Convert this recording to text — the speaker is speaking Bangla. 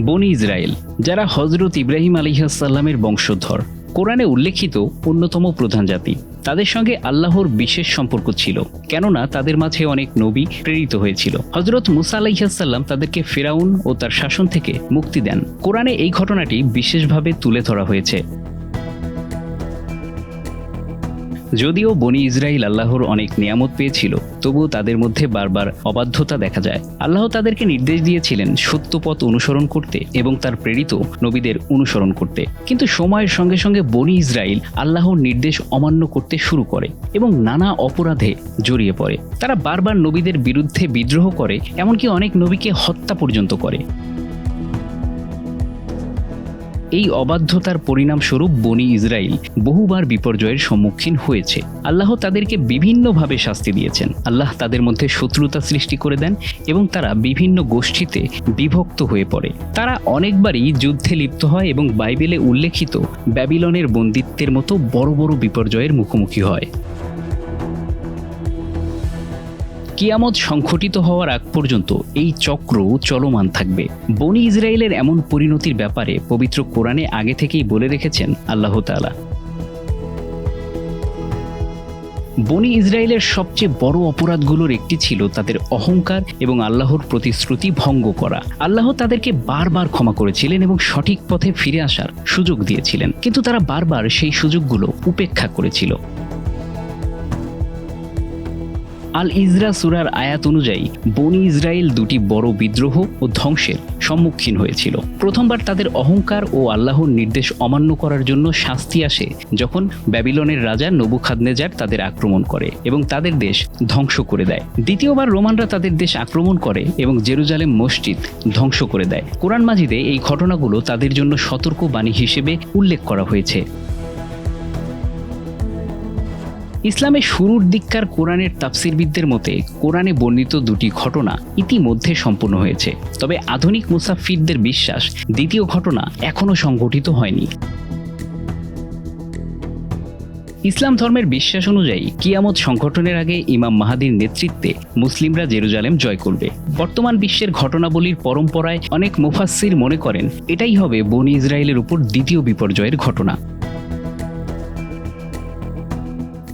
বনি ইসরায়েল, যারা হজরত ইব্রাহিম আলিহাসাল্লামের বংশধর। কোরআনে উল্লেখিত অন্যতম প্রধান জাতি। তাদের সঙ্গে আল্লাহর বিশেষ সম্পর্ক ছিল, কেননা তাদের মাঝে অনেক নবী প্রেরিত হয়েছিল। হজরত মুসা আলাইহাসাল্লাম তাদেরকে ফেরাউন ও তার শাসন থেকে মুক্তি দেন। কোরআনে এই ঘটনাটি বিশেষভাবে তুলে ধরা হয়েছে। যদিও বনি ইসরাইল আল্লাহর অনেক নিয়ামত পেয়েছিল, তবুও তাদের মধ্যে বারবার অবাধ্যতা দেখা যায়। আল্লাহ তাদেরকে নির্দেশ দিয়েছিলেন সত্য পথ অনুসরণ করতে এবং তার প্রেরিত নবীদের অনুসরণ করতে। কিন্তু সময়ের সঙ্গে সঙ্গে বনি ইসরাইল আল্লাহর নির্দেশ অমান্য করতে শুরু করে এবং নানা অপরাধে জড়িয়ে পড়ে। তারা বারবার নবীদের বিরুদ্ধে বিদ্রোহ করে, এমনকি অনেক নবীকে হত্যা পর্যন্ত করে। এই অবাধ্যতার পরিণামস্বরূপ বনি ইসরাইল বহুবার বিপর্যয়ের সম্মুখীন হয়েছে। আল্লাহ তাদেরকে বিভিন্নভাবে শাস্তি দিয়েছেন। আল্লাহ তাদের মধ্যে শত্রুতা সৃষ্টি করে দেন এবং তারা বিভিন্ন গোষ্ঠীতে বিভক্ত হয়ে পড়ে। তারা অনেকবারই যুদ্ধে লিপ্ত হয় এবং বাইবেলে উল্লেখিত ব্যাবিলনের বন্দিত্বের মতো বড় বড় বিপর্যয়ের মুখোমুখি হয়। কিয়ামত সংঘটিত হওয়ার আগ পর্যন্ত এই চক্র চলমান থাকবে। বনি ইসরায়েলের এমন পরিণতির ব্যাপারে পবিত্র কোরআনে আগে থেকেই বলে রেখেছেন আল্লাহ তাআলা। বনি ইসরায়েলের সবচেয়ে বড় অপরাধগুলোর একটি ছিল তাদের অহংকার এবং আল্লাহর প্রতিশ্রুতি ভঙ্গ করা। আল্লাহ তাদেরকে বারবার ক্ষমা করেছিলেন এবং সঠিক পথে ফিরে আসার সুযোগ দিয়েছিলেন। কিন্তু তারা বারবার সেই সুযোগগুলো উপেক্ষা করেছিল। আল ইজরা সুরার আয়াত অনুযায়ী, বনি ইসরায়েল দুটি বড় বিদ্রোহ ও ধ্বংসের সম্মুখীন হয়েছিল। প্রথমবার তাদের অহংকার ও আল্লাহর নির্দেশ অমান্য করার জন্য শাস্তি আসে যখন ব্যাবিলনের রাজা নবুখাদনেজার তাদের আক্রমণ করে এবং তাদের দেশ ধ্বংস করে দেয়। দ্বিতীয়বার রোমানরা তাদের দেশ আক্রমণ করে এবং জেরুজালেম মসজিদ ধ্বংস করে দেয়। কোরআন মাজিদে এই ঘটনাগুলো তাদের জন্য সতর্ক বাণী হিসেবে উল্লেখ করা হয়েছে। ইসলামের শুরুর দিককার কোরআনের তাফসিরবিদদের মতে, কোরআনে বর্ণিত দুটি ঘটনা ইতিমধ্যে সম্পূর্ণ হয়েছে। তবে আধুনিক মুসাফিরদের বিশ্বাস, দ্বিতীয় ঘটনা এখনও সংঘটিত হয়নি। ইসলাম ধর্মের বিশ্বাস অনুযায়ী, কিয়ামত সংগঠনের আগে ইমাম মাহাদির নেতৃত্বে মুসলিমরা জেরুজালেম জয় করবে। বর্তমান বিশ্বের ঘটনাবলীর পরম্পরায় অনেক মুফাসসির মনে করেন, এটাই হবে বনি ইসরায়েলের উপর দ্বিতীয় বিপর্যয়ের ঘটনা।